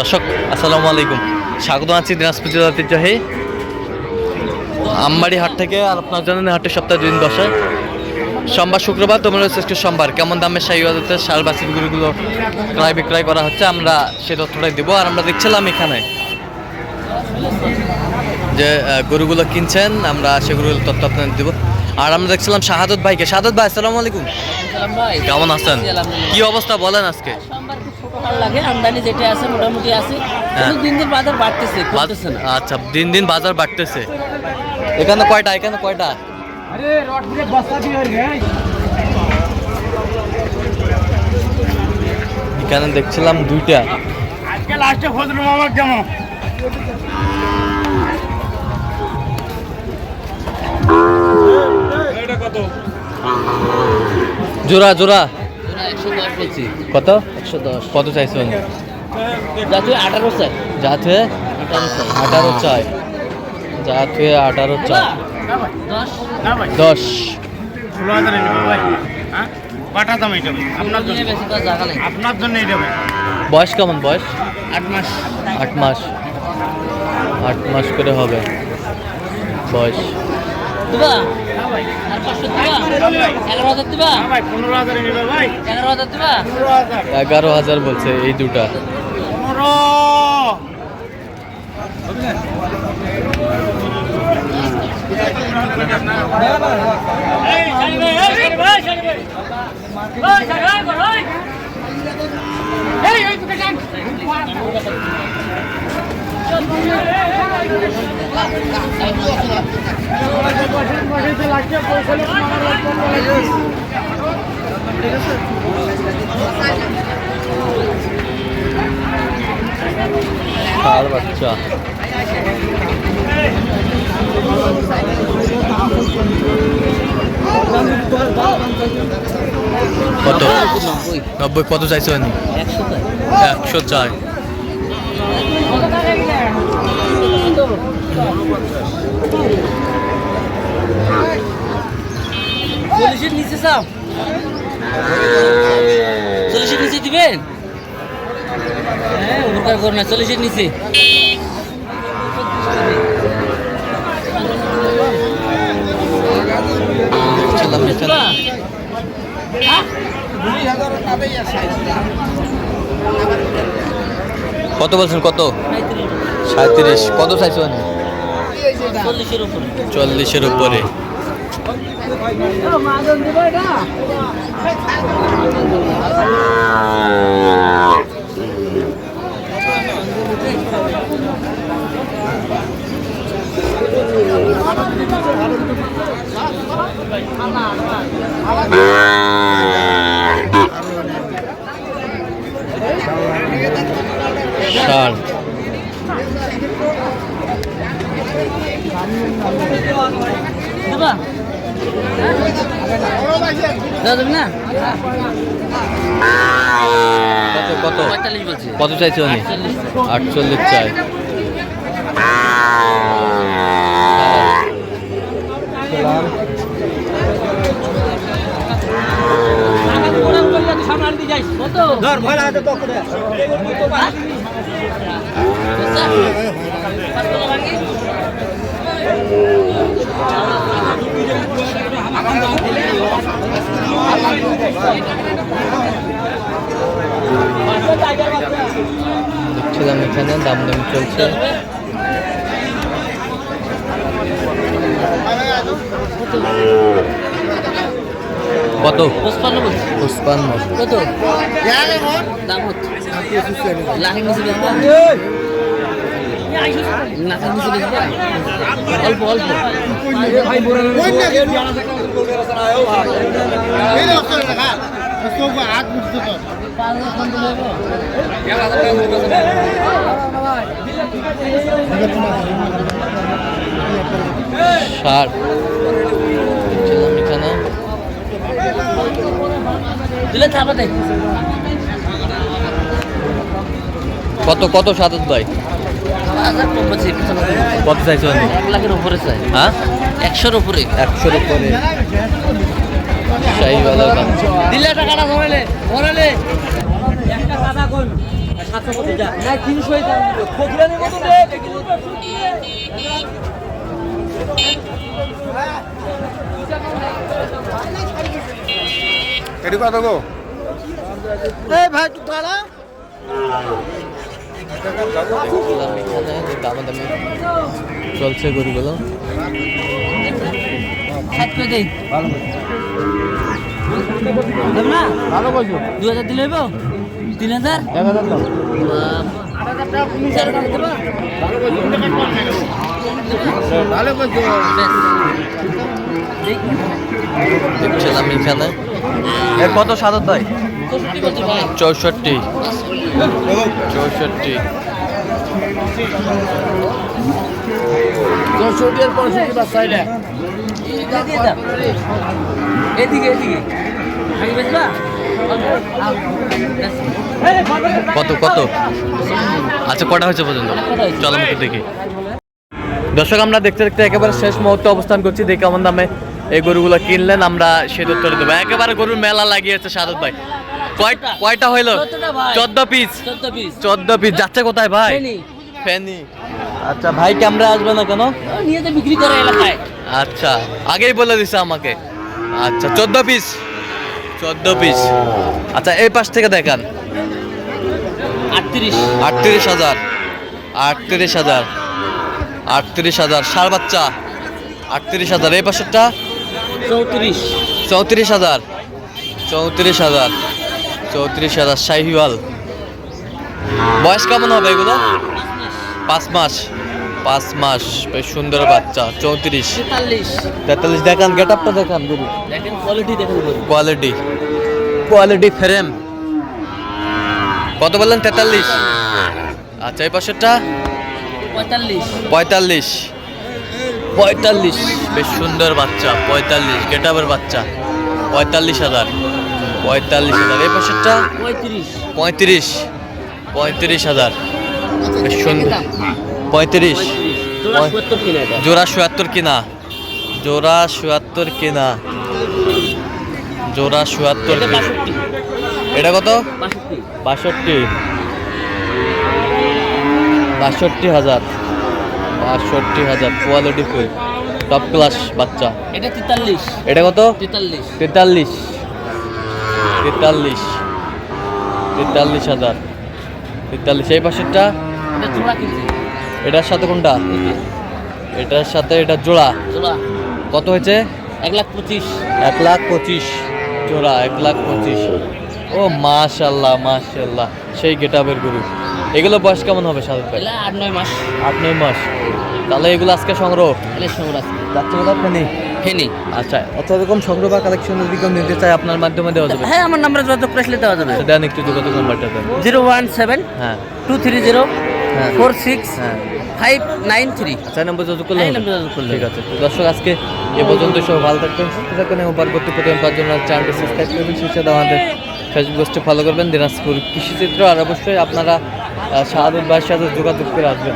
দর্শক আসসালামু আলাইকুম। স্বাগত আছি দিনাজপুর জেলা ঐতিহ্যবাহী আমবাড়ি হাট থেকে আর আপনার জানেন হাটের সপ্তাহে দুই দিন বসে। সোমবার শুক্রবার তোমরা শ্রেষ্ঠ সোমবার। কেমন দামে সাইওয়াজাতে সার বাসি গরুগুলো ক্রয় বিক্রয় করা হচ্ছে আমরা সে তথ্যটাই দেবো। আর আমরা দেখছিলাম এখানে যে গরুগুলো কিনছেন আমরা সেগুলোর তথ্য আপনাদের দেবো। আর আমরা দেখছিলাম শাহাদত ভাইকে। শাহাদত ভাই আসসালামু আলাইকুম। কেমন আছেন? কি অবস্থা বলেন আজকে? লাগে? আমদানি যেটা আছে মোটামুটি আছে। হ্যাঁ। কিন্তু দিন দিন বাজার বাড়তেছে কমতেছে না। আচ্ছা দিন দিন বাজার বাড়তেছে। এখানে কয়টা এখানে কয়টা? এখানে দেখছিলাম দুইটা। আজকে লাস্টে মামার কেমন জোড়া জোড়া। কত? একশো দশ কত চাইছেন আঠারো যাতে আঠারো স্যার আঠারো চাই। যাতে আঠারো চাই। দশ। ষোলো হাজারে ভাই। হ্যাঁ? এটা আপনার জন্য। নিয়ে বেশি তো জায়গা নেই। আপনার জন্য এটা বয়স কেমন বয়স? আট মাস। আট মাস। আট মাস করে হবে। বয়স। এগারো হাজার বলছে এই দুটা ষাড় বাচ্চা। কত? নব্বই। কত চাইছেন একশো স্যার চল্লিশের নিচে চাও? চল্লিশের নিচে দিবেন হ্যাঁ উপকার করো না চল্লিশের নিচে। কত বলছেন কত? সাঁত্রিশ কত চাইছেন চল্লিশের উপরে। দাদা দেবে না কত চাইছে উনি? আটচল্লিশ চাই। ধর ভয় লাগাতে তো করে দেখছিলাম এখানে দাম দাম চলছে। কত? পঁচপান্ন বলছি। পুষ্পান্ন কত? দাম হচ্ছে। অল্প অল্প। তো? ষাট। দেখছিলাম এখানে। দিলে থাকবে দেখ কত কত সাদত ভাই? কত চাইছে? এক লাখের উপরে চাই। হ্যাঁ? একশোর উপরে। একশোর উপরে। শাহিওয়ালার বাচ্চা দিলে টাকাটা ধরেলে ধরেলে একটা কথা কই সাতশো পঁচিশ যা না তিনশোই দাম দিল। খোঁজলানির মতো রে এটি কত গো? দেখলাম এখানে দামাদামি চলছে গরুগুলো। করে দেই দেব না? ভালো দু হাজার দিলে হইব? তিন হাজার? এক হাজার দাও। ভালো করছ। দেখছিলাম এখানে এর কত সাদত ভাই। চৌষট্টি। চৌষট্টি। চৌষট্টি পঁয়ষট্টি বাচ্চা এটা এদিকে এদিকে আমি বেচবা কত কত? আচ্ছা কটা হয়েছে পর্যন্ত? চলো আমাকে দেখি। দর্শক আমরা দেখতে দেখতে একেবারে শেষ মুহূর্তে অবস্থান করছি। দেখে কেমন দামে এই গরুগুলো কিনলেন। আমরা সে উত্তরে দেবো একেবারে গরুর মেলা লাগিয়েছে সাদত ভাই। কয় কয়টা হইল। চোদ্দ পিস চোদ্দ পিস যাচ্ছে কোথায় ভাই? ফেনী। ফেনি। আচ্ছা ভাই ক্যামেরা আসবে না কেন? নিয়ে বিক্রি করে এলাকায়। আচ্ছা আগেই বলে দিছে আমাকে। আচ্ছা চোদ্দ পিস চোদ্দ পিস আচ্ছা এই পাশ থেকে দেখান। আটত্রিশ। আটত্রিশ হাজার। আটত্রিশ হাজার। আটত্রিশ হাজার সার বাচ্চা। আটত্রিশ হাজার এই পাশেরটা? চৌত্রিশ। চৌত্রিশ হাজার। চৌত্রিশ হাজার। চৌত্রিশ হাজার শাহিওয়াল। বয়স কেমন হবে এগুলো? পাঁচ মাস। পাঁচ মাস বেশ সুন্দর বাচ্চা চৌত্রিশ। তেতাল্লিশ। দেখান গেট আপটা দেখান গুরু। দেখেন কোয়ালিটি দেখেন কোয়ালিটি কোয়ালিটি ফ্রেম কত বললেন তেতাল্লিশ? আচ্ছা এই পাশেরটা? পঁয়তাল্লিশ। পঁয়তাল্লিশ। পঁয়তাল্লিশ। বেশ সুন্দর বাচ্চা পঁয়তাল্লিশ গেটাবের বাচ্চা। পঁয়তাল্লিশ হাজার। পঁয়তাল্লিশ হাজার। এই পাশেরটা? পঁয়ত্রিশ। পঁয়ত্রিশ। পঁয়ত্রিশ হাজার। বেশ সুন্দর। পঁয়ত্রিশ। জোড়া সত্তর কিনা জোড়া চুয়াত্তর কিনা। জোড়া চুয়াত্তর কিনা। এটা কত? বাষট্টি। বাষট্টি। বাষট্টি হাজার। বাষট্টি হাজার। কোয়ালিটি ফুল টপ ক্লাস বাচ্চা। এটা তেতাল্লিশ। এটা কত? তেতাল্লিশ। তেতাল্লিশ। তেতাল্লিশ। তেতাল্লিশ হাজার। তেতাল্লিশ। এই পাশেরটা? জোড়া কিনছে। এটার সাথে কোনটা? এটার সাথে এটা জোড়া। জোড়া। কত হয়েছে? এক লাখ পঁচিশ। এক লাখ পঁচিশ। জোড়া এক লাখ পঁচিশ। ও মাশাল্লাহ মাশাল্লাহ সেই গেটাবের গরু। এগুলো বয়স কেমন হবে সাদত ভাই? আট নয় মাস। আট নয় মাস। তাহলে এগুলো আজকে সংগ্রহ? সংগ্রহ যাচ্ছে কোথাও ফেনি? ফেনি। আচ্ছা আচ্ছা এরকম সংগ্রহ বা কালেকশন যদি কেউ নিতে চায় আপনার মাধ্যমে দেওয়া যাবে? হ্যাঁ আমার নাম্বারে যোগাযোগ করে দেওয়া যাবে। দেন একটু যোগাযোগ নাম্বারটা দেন। জিরো ওয়ান সেভেন হ্যাঁ। টু থ্রি জিরো হ্যাঁ। ফোর সিক্স হ্যাঁ। ফাইভ নাইন থ্রি চার নম্বর যোগাযোগ করলে ঠিক আছে। তো দর্শক আজকে এ পর্যন্ত সব ভালো থাকবেন সুস্থ থাকবেন এবং পরবর্তী প্রতিদিন পাওয়ার জন্য চ্যানেলটি সাবস্ক্রাইব করবেন। সেই সাথে আমাদের ফেসবুক পেজটি ফলো করবেন। দিনাজপুর কৃষিচিত্র। আর অবশ্যই আপনারা শাহাদুল ভাইয়ের সাথে যোগাযোগ করে আসবেন।